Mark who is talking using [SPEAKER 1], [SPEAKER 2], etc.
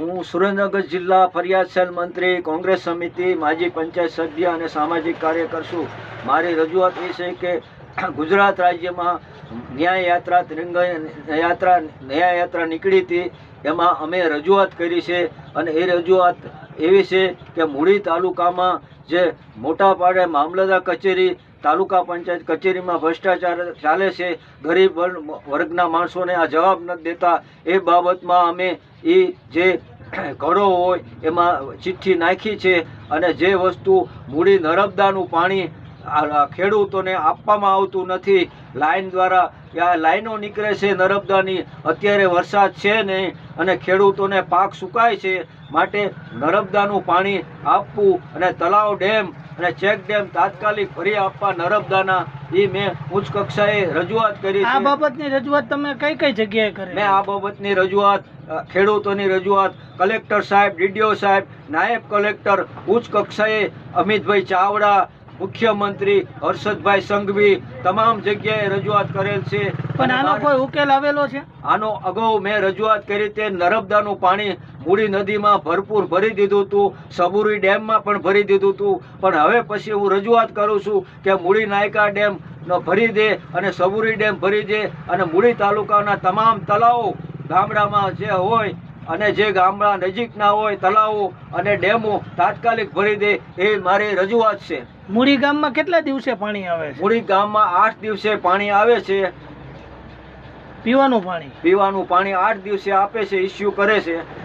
[SPEAKER 1] હું સુરેન્દ્રનગર જિલ્લા ફરિયાદ મંત્રી, કોંગ્રેસ સમિતિ, માજી પંચાયત સભ્ય અને સામાજિક કાર્યકર છું મારી રજૂઆત એ છે કે ગુજરાત રાજ્યમાં ન્યાય યાત્રા ત્રિંગ યાત્રા ન્યાય યાત્રા નીકળી હતી. એમાં અમે રજૂઆત કરી છે અને એ રજૂઆત એવી છે કે મૂળી તાલુકામાં જે મોટા પાડે મામલતદાર કચેરી તાલુકા પંચાયત કચેરીમાં ભ્રષ્ટાચાર ચાલે છે. ગરીબ વર્ગ- વર્ગના માણસોને આ જવાબ નથી દેતા એ બાબતમાં અમે એ જે ઘડો હોય એમાં ચિઠ્ઠી નાખી છે અને જે વસ્તુ મૂડી નર્મદાનું પાણી ખેડૂતોને આપવામાં આવતું નથી લાઇન દ્વારા આ લાઈનો નીકળે છે નર્મદાની, અત્યારે વરસાદ છે નહીં અને ખેડૂતોને પાક સુકાય છે, માટે નર્મદાનું પાણી આપવું અને તલાવ ડેમ અને ચેક ડેમ તાત્કાલિક ફરી આપવા નર્મદાના એ મેં ઉચ્ચ કક્ષાએ રજૂઆત કરી
[SPEAKER 2] આ બાબતની રજૂઆત તમે કઈ કઈ જગ્યાએ કરી?
[SPEAKER 1] મેં આ બાબતની રજૂઆત ખેડૂતોની રજૂઆત કલેક્ટર સાહેબ ડીડીઓ સાહેબ નાયબ કલેક્ટર ઉચ્ચ કક્ષાએ અમિતભાઈ ચાવડા મુખ્યમંત્રી હર્ષદભાઈ સંઘવી તમામ જગ્યાએ રજૂઆત કરેલ છે.
[SPEAKER 2] પણ આનો કોઈ ઉકેલ આવેલો છે?
[SPEAKER 1] આનો અગાઉ મેં રજૂઆત કરી તે નર્મદાનું પાણી મૂડી નદીમાં ભરપૂર ભરી દીધું હતું સબુરી ડેમમાં પણ ભરી દીધું હતું. પણ હવે પછી હું રજૂઆત કરું છું કે મૂડી નાયકા ડેમ ભરી દે અને સબુરી ડેમ ભરી દે અને મૂડી તાલુકાના તમામ તળાવો ગામડામાં જે હોય અને જે ગામડા નજીકના હોય તળાવો અને ડેમો તાત્કાલિક ભરી દે એ મારી રજૂઆત છે.
[SPEAKER 2] મૂળી ગામમાં કેટલા દિવસે પાણી આવે છે?
[SPEAKER 1] મૂડી ગામમાં આઠ દિવસે પાણી આવે છે.
[SPEAKER 2] પીવાનું પાણી.
[SPEAKER 1] પીવાનું પાણી આઠ દિવસે આપે છે ઇસ્યુ કરે છે.